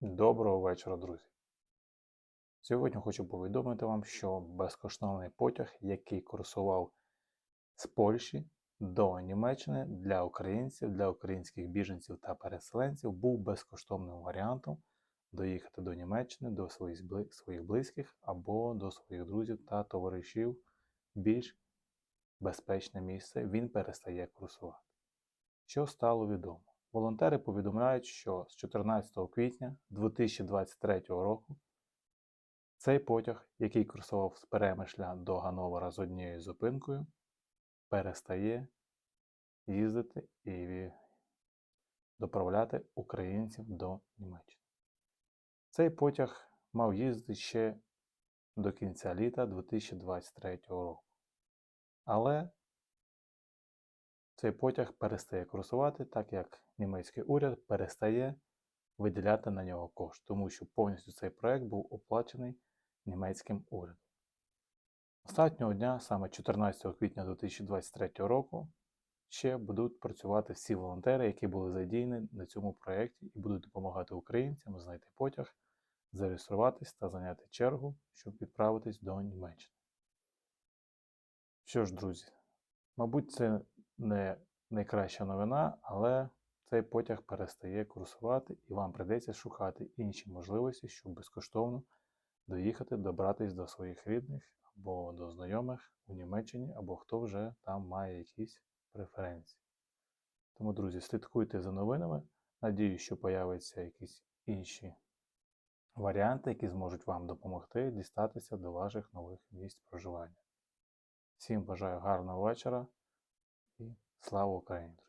Доброго вечора, друзі. Сьогодні хочу повідомити вам, що безкоштовний потяг, який курсував з Польщі до Німеччини для українців, для українських біженців та переселенців, був безкоштовним варіантом доїхати до Німеччини, до своїх своїх близьких або до своїх друзів та товаришів більш безпечне місце. Він перестає курсувати. Що стало відомо? Волонтери повідомляють, що з 14 квітня 2023 року цей потяг, який курсував з Перемишля до Гановера з однією зупинкою, перестає їздити і доправляти українців до Німеччини. Цей потяг мав їздити ще до кінця літа 2023 року. Але цей потяг перестає курсувати, так як німецький уряд перестає виділяти на нього кошти, тому що повністю цей проект був оплачений німецьким урядом. Останнього дня, саме 14 квітня 2023 року, ще будуть працювати всі волонтери, які були задіяні на цьому проєкті і будуть допомагати українцям знайти потяг, зареєструватись та зайняти чергу, щоб відправитись до Німеччини. Що ж, друзі, мабуть, це не найкраща новина, але цей потяг перестає курсувати і вам прийдеться шукати інші можливості, щоб безкоштовно доїхати, добратись до своїх рідних або до знайомих у Німеччині, або хто вже там має якісь преференції. Тому, друзі, слідкуйте за новинами. Надіюсь, що появляться якісь інші варіанти, які зможуть вам допомогти дістатися до ваших нових місць проживання. Всім бажаю гарного вечора слава Україні!